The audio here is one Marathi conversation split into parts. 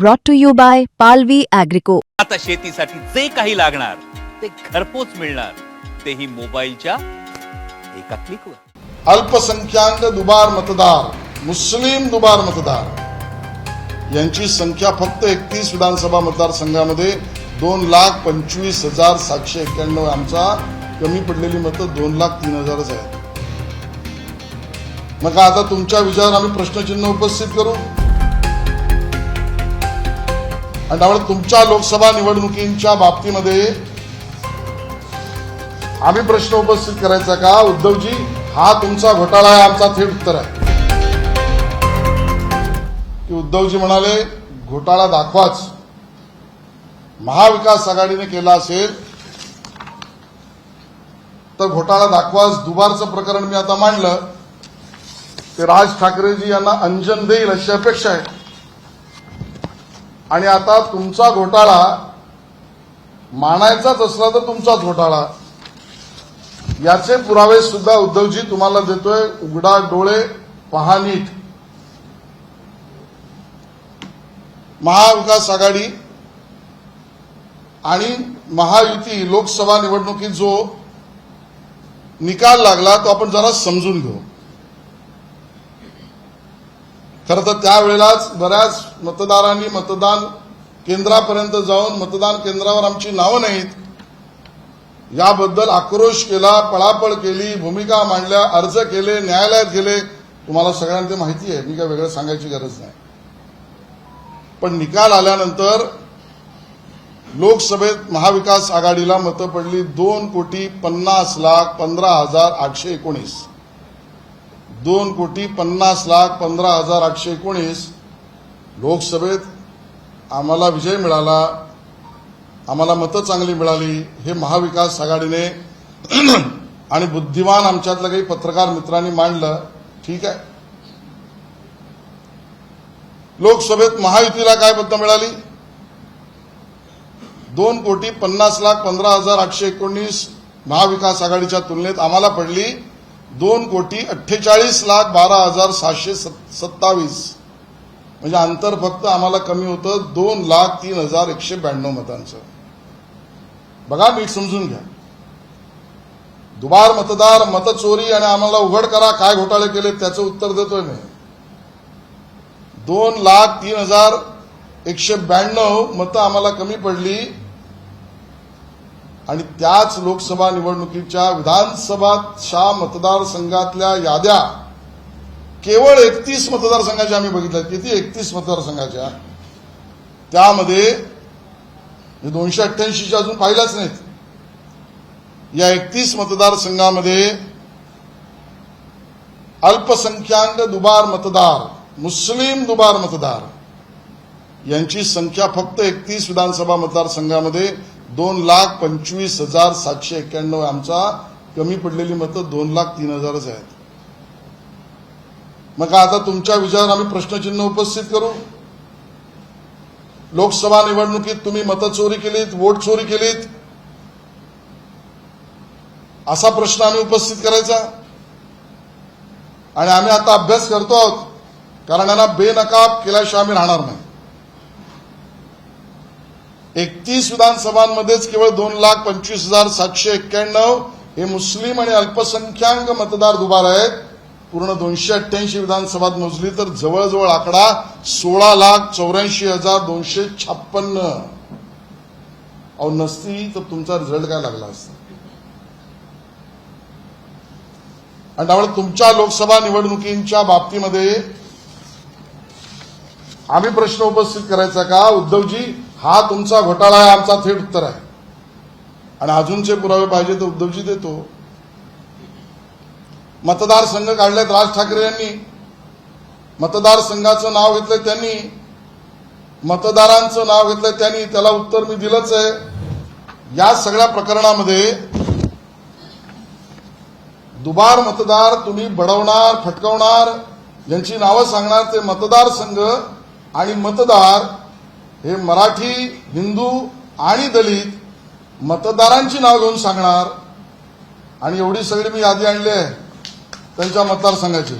brought to you by Palvi Agrico. आता शेतीसाठी जे काही लागणार ते घरपोच मिळणार. तेही मोबाईलच्या एका क्लिकवर. अल्पसंख्याक दुबार मतदार मुस्लिम दुबार मतदार. यांची संख्या फक्त एकतीस विधानसभा मतदारसंघामध्ये दोन लाख पंचवीस हजार सातशे एक्क्याण्णव आमचा कमी पडलेली मतं दोन लाख तीन हजारच आहेत. मग आता तुमच्या विचारावर आम्ही प्रश्नचिन्ह उपस्थित करू. आणि त्यामुळे तुमच्या लोकसभा निवडणुकींच्या बाबतीमध्ये आम्ही प्रश्न उपस्थित करायचा का? उद्धवजी हा तुमचा घोटाळा आहे आमचा थेट उत्तर आहे. की उद्धवजी म्हणाले घोटाळा दाखवाच. महाविकास आघाडीने केला असेल तर घोटाळा दाखवाच. दुबारचं प्रकरण मी आता मांडलं. ते राज ठाकरेजी यांना अंजन देईल अशी अपेक्षा आहे. आणि आता तुमचा घोटाळा मानायचाच असला तर तुमचाच घोटाळा. याचे पुरावे सुद्धा उद्धवजी तुम्हाला देतोय. उघडा डोळे पहा नीट. महाविकास आघाडी आणि महायुती लोकसभा निवडणुकीत जो निकाल लागला तो आपण जरा समजून घेऊ. खरं तर त्यावेळेलाच बऱ्याच मतदारांनी मतदान केंद्रापर्यंत जाऊन मतदान केंद्रावर आमची नावं नाहीत. याबद्दल आक्रोश केला पळापळ केली भूमिका मांडल्या अर्ज केले न्यायालयात गेले. तुम्हाला सगळ्यांना ते माहिती आहे. मी काय वेगळं सांगायची गरज नाही. पण निकाल आल्यानंतर लोकसभेत महाविकास आघाडीला मतं पडली दोन कोटी पन्नास लाख पंधरा हजार आठशे एकोणीस. दोन कोटी पन्नास लाख पंधरा हजार आठशे एकोणीस लोकसभेत आम्हाला विजय मिळाला. आम्हाला मतं चांगली मिळाली. हे महाविकास आघाडीने आणि बुद्धिमान आमच्यातलं काही पत्रकार मित्रांनी मांडलं. ठीक आहे. लोकसभेत महायुतीला काय मतं मिळाली? दोन कोटी पन्नास लाख पंधरा हजार आठशे एकोणीस महाविकास आघाडीच्या तुलनेत आम्हाला पडली दोन कोटी अठ्ठेचाळीस लाख बारा हजार सहाशे सत्तावीस. म्हणजे अंतर फक्त आम्हाला कमी होतं दोन लाख तीन हजार एकशे ब्याण्णव मतांचं. बघा नीट समजून घ्या. दुबार मतदार मतचोरी आणि आम्हाला उघड करा काय घोटाळे केले त्याचं उत्तर देतोय मी. दोन लाख तीन हजार एकशे ब्याण्णव मतं आम्हाला कमी पडली आणि त्याच लोकसभा निवडणुकीच्या विधानसभाच्या मतदारसंघातल्या याद्या केवळ एकतीस मतदारसंघाच्या आम्ही बघितल्या. किती? एकतीस मतदारसंघाच्या. त्यामध्ये दोनशे अठ्ठ्याऐंशीच्या अजून पाहिल्याच नाहीत. या एकतीस मतदारसंघामध्ये अल्पसंख्याक दुबार मतदार मुस्लिम दुबार मतदार यांची संख्या फक्त एकतीस विधानसभा मतदारसंघामध्ये दोन लाख पंचवीस हजार सातशे एक्क्याण्णव आमचा कमी पडलेली मतं दोन लाख तीन हजारच आहेत. मग आता तुमच्या विचारावर आम्ही प्रश्नचिन्ह उपस्थित करू. लोकसभा निवडणुकीत तुम्ही मतचोरी केलीत वोट चोरी केलीत. असा प्रश्न आम्ही उपस्थित करायचा. आणि आम्ही आता अभ्यास करतो आहोत. कारण यांना बेनकाब केल्याशिवाय आम्ही राहणार नाही. एकतीस विधानसभांमध्येच केवळ दोन लाख पंचवीस हजार सातशे एक्क्याण्णव हे मुस्लिम आणि अल्पसंख्याक मतदार दुबार आहेत. पूर्ण दोनशे अठ्ठ्याऐंशी विधानसभात मोजली तर जवळजवळ आकडा सोळा लाख चौऱ्याऐंशी हजार दोनशे छप्पन्न. अहो नसती तर तुमचा रिझल्ट काय लागला असता? आणि त्यामुळे तुमच्या लोकसभा निवडणुकींच्या बाबतीमध्ये आम्ही प्रश्न उपस्थित करायचा का? उद्धवजी हा तुमचा घोटाळा आहे आमचा थेट उत्तर आहे. आणि अजूनचे पुरावे पाहिजे तर उद्धवजी देतो. मतदारसंघ काढलेत राज ठाकरे यांनी. मतदारसंघाचं नाव घेतलंय त्यांनी. मतदारांचं नाव घेतलंय त्यांनी. त्याला उत्तर मी दिलंच आहे. या सगळ्या प्रकरणामध्ये दुबार मतदार तुम्ही बडवणार फटकवणार यांची नावं सांगणार ते मतदारसंघ आणि मतदार हे मराठी हिंदू आणि दलित मतदारांची नाव घेऊन सांगणार. आणि एवढी सगळी मी यादी आणली आहे त्यांच्या मतदारसंघाची.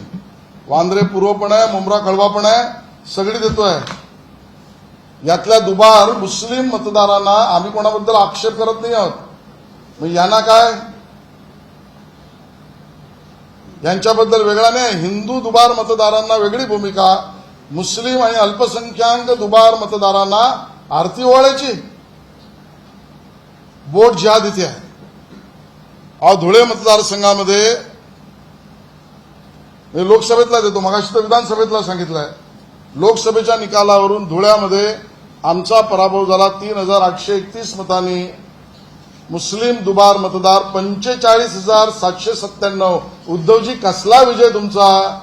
वांद्रे पूर्व पण आहे मुंब्रा कळवा पण आहे सगळी देतोय यातल्या दुबार मुस्लिम मतदारांना आम्ही कोणाबद्दल आक्षेप करत नाही आहोत. मग यांना काय? यांच्याबद्दल वेगळा नाही. हिंदू दुबार मतदारांना वेगळी भूमिका मुस्लिम आणि अल्पसंख्याक दुबार मतदारांना आरती ओवाळायची. बोट जिहाद इथे आहे. अहो धुळे मतदारसंघामध्ये लोकसभेतला देतो. मगाशी तर विधानसभेतला सांगितलंय. लोकसभेच्या निकालावरून धुळ्यामध्ये आमचा पराभव झाला. तीन हजार आठशे एकतीस मतांनी मुस्लिम दुबार मतदार पंचेचाळीस हजार सातशे सत्त्याण्णव. उद्धवजी कसला विजय तुमचा?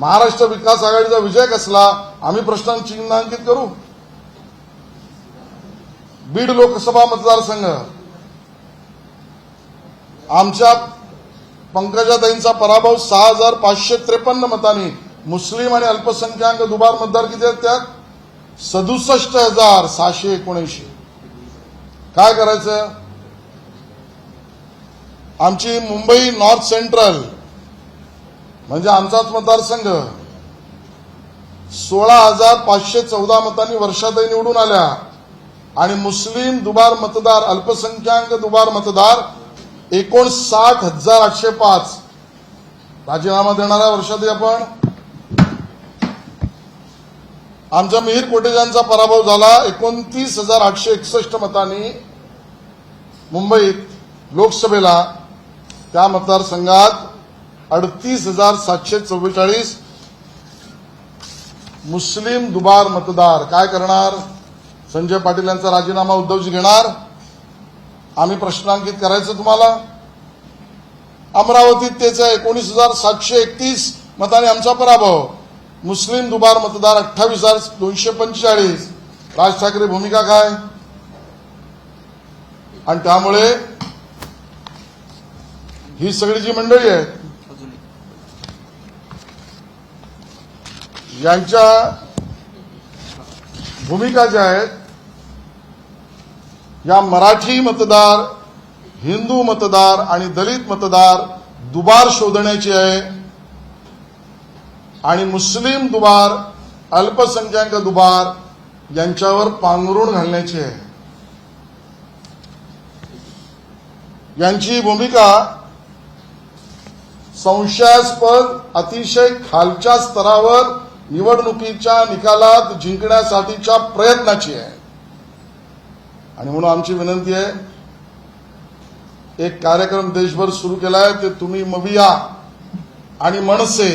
महाराष्ट्र विकास आघाडीचा विजय कसला? आम्ही प्रश्न चिन्हांकित करू. बीड लोकसभा मतदारसंघ. आमच्या पंकजाताईंचा पराभव सहा हजार पाचशे त्रेपन्न मतांनी. मुस्लिम आणि अल्पसंख्याक दुबार मतदार किती आहेत त्यात? सदुसष्ट हजार सहाशे एकोणऐंशी. काय करायचं? आमची मुंबई नॉर्थ सेंट्रल म्हणजे आमचाच मतदारसंघ. सोळा हजार पाचशे चौदा मतांनी वर्षातही निवडून आल्या. आणि मुस्लिम दुबार मतदार अल्पसंख्याक दुबार मतदार एकोणसाठ हजार आठशे पाच. राजीनामा देणाऱ्या वर्षातही आपण. आमच्या मिहीर कोटेजांचा पराभव झाला. एकोणतीस हजार आठशे एकसष्ट मतांनी मुंबईत लोकसभेला त्या मतदारसंघात अडतीस हजार सातशे चव्वेचाळीस मुस्लिम दुबार मतदार. काय करणार? संजय पाटील यांचा राजीनामा उद्धवजी घेणार. आम्ही प्रश्नांकित करायचं तुम्हाला? अमरावतीत त्याचा एकोणीस हजार सातशे एकतीस मताने आमचा पराभव. मुस्लिम दुबार मतदार अठ्ठावीस हजार दोनशे पंचेचाळीस. राज ठाकरे भूमिका काय? आणि त्यामुळे ही सगळी जी मंडळी आहेत यांच्या भूमिका ज्या आहेत या मराठी मतदार हिंदू मतदार आणि दलित मतदार दुबार शोधण्याची आहे आणि मुस्लिम दुबार अल्पसंख्याक दुबार यांच्यावर पांघरुण घालण्याची आहे. यांची भूमिका संशयास्पद अतिशय खालच्या स्तरावर निवडणुकीच्या निकालात जिंकण्यासाठीच्या प्रयत्नाची आहे. आणि म्हणून आमची विनंती आहे एक कार्यक्रम देशभर सुरू केलाय ते तुम्ही मविया आणि मनसे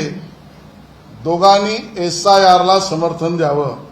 दोघांनी एस आय समर्थन द्यावं.